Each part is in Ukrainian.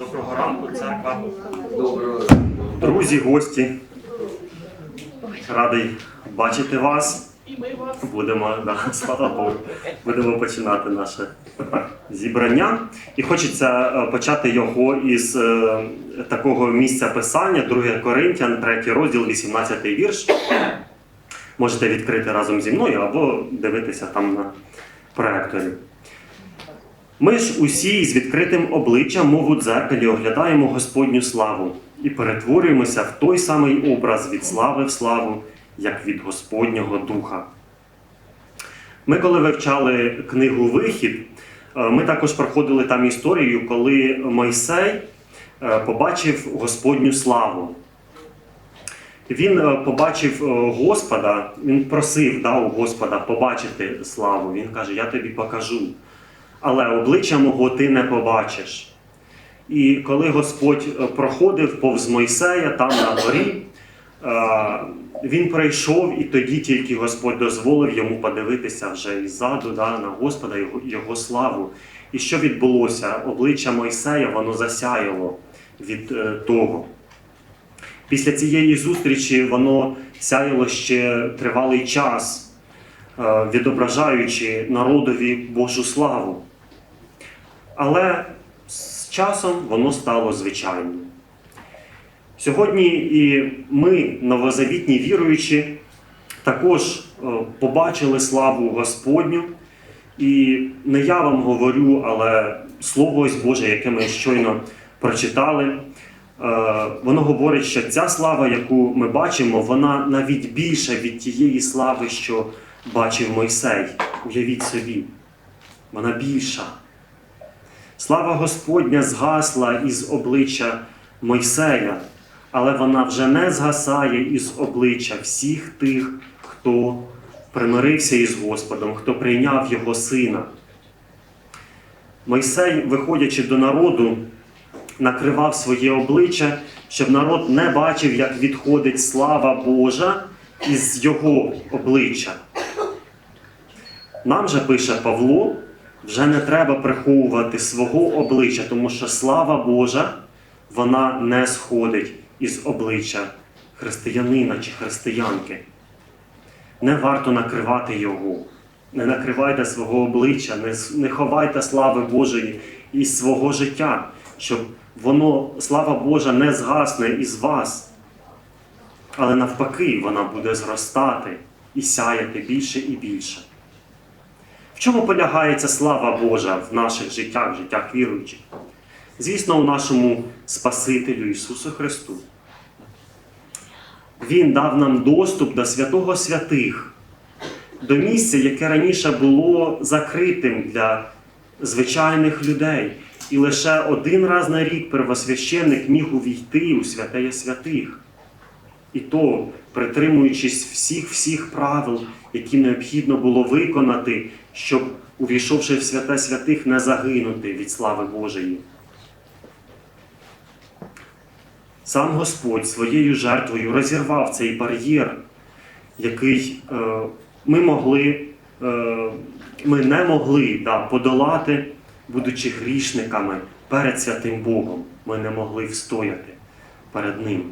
Доброго ранку, церква. Доброго. Друзі, гості. Радий бачити вас. Будемо, да, слава Богу, будемо починати наше зібрання. І хочеться е, почати його із е, такого місця писання, 2 Коринтян, 3 розділ, 18 вірш. Можете відкрити разом зі мною або дивитися там на проекторі. Ми ж усі з відкритим обличчям, мов дзеркалі, оглядаємо Господню славу і перетворюємося в той самий образ від слави в славу, як від Господнього Духа. Ми, коли вивчали книгу Вихід, е, ми також проходили там історію, коли Мойсей е, побачив Господню славу. Він е, побачив Господа, він просив да, у Господа побачити славу. Він каже: Я тобі покажу але обличчя мого ти не побачиш. І коли Господь е, проходив повз Мойсея там на горі, е, він прийшов, і тоді тільки Господь дозволив йому подивитися вже іззаду да, на Господа його, його славу. І що відбулося? Обличчя Мойсея воно засяяло від е, того. Після цієї зустрічі воно сяяло ще тривалий час, відображаючи народові Божу славу. Але з часом воно стало звичайним. Сьогодні і ми, новозавітні віруючі, також е, побачили славу Господню. І не я вам говорю, але Слово ось Боже, яке ми щойно прочитали, е, воно говорить, що ця слава, яку ми бачимо, вона навіть більша від тієї слави, що бачив Мойсей. Уявіть собі, вона більша. Слава Господня згасла із обличчя Мойсея, але вона вже не згасає із обличчя всіх тих, хто примирився із Господом, хто прийняв Його сина. Мойсей, виходячи до народу, накривав своє обличчя, щоб народ не бачив, як відходить слава Божа із його обличчя. Нам же пише Павло, вже не треба приховувати свого обличчя, тому що слава Божа, вона не сходить із обличчя християнина чи християнки. Не варто накривати його. Не накривайте свого обличчя, не, ховайте слави Божої із свого життя, щоб воно, слава Божа, не згасне із вас. Але навпаки, вона буде зростати і сяяти більше і більше. Чому полягає ця слава Божа в наших життях, в життях віруючих? Звісно, у нашому Спасителю Ісусу Христу. Він дав нам доступ до святого святих, до місця, яке раніше було закритим для звичайних людей. І лише один раз на рік первосвященник міг увійти у святеє святих. І то, притримуючись всіх всіх правил, які необхідно було виконати, щоб, увійшовши в святе святих, не загинути від слави Божої. Сам Господь своєю жертвою розірвав цей бар'єр, який е, ми могли, е, ми не могли да, подолати, будучи грішниками перед святим Богом. Ми не могли встояти перед Ним.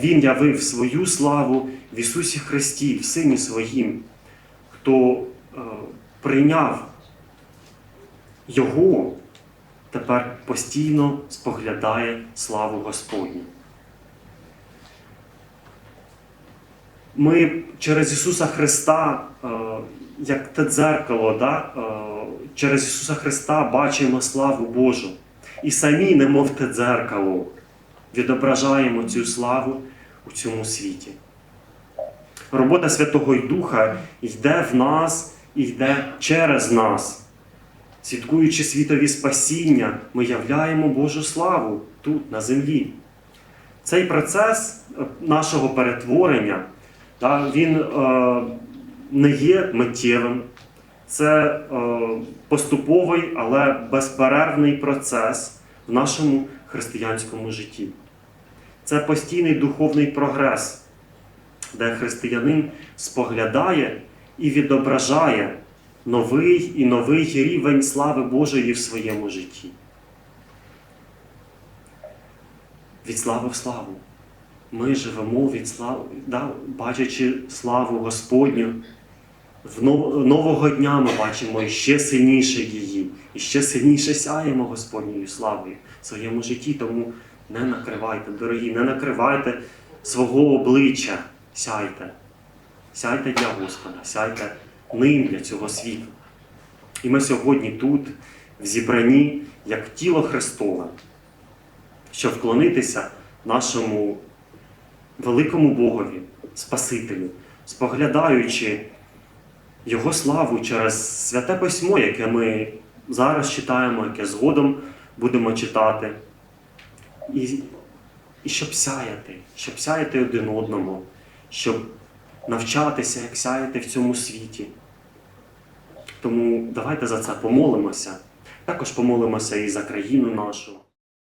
Він явив свою славу в Ісусі Христі, в Сині Своїм, хто е, прийняв Його, тепер постійно споглядає славу Господню. Ми через Ісуса Христа, е, як те дзеркало, да, е, через Ісуса Христа бачимо славу Божу. І самі, немов те дзеркало, відображаємо цю славу у цьому світі. Робота Святого Духа йде в нас і йде через нас. Свідкуючи світові спасіння, ми являємо Божу славу тут, на землі. Цей процес е, нашого перетворення, він е, не є миттєвим. Це е, поступовий, але безперервний процес в нашому християнському житті. Це постійний духовний прогрес, де християнин споглядає і відображає новий і новий рівень слави Божої в своєму житті. від слави в славу. Ми живемо від слави, да, бачачи славу Господню. В нового дня ми бачимо ще сильніше її, і ще сильніше сяємо Господньою славою в своєму житті. Тому не накривайте, дорогі, не накривайте свого обличчя, сяйте. Сяйте для Господа, сяйте ним для цього світу. І ми сьогодні тут, в зібранні, як тіло Христове, щоб вклонитися нашому великому Богові, Спасителю, споглядаючи Його славу через святе письмо, яке ми зараз читаємо, яке згодом будемо читати. І, і щоб сяяти, щоб сяяти один одному, щоб навчатися, як сяяти в цьому світі. Тому давайте за це помолимося. Також помолимося і за країну нашу.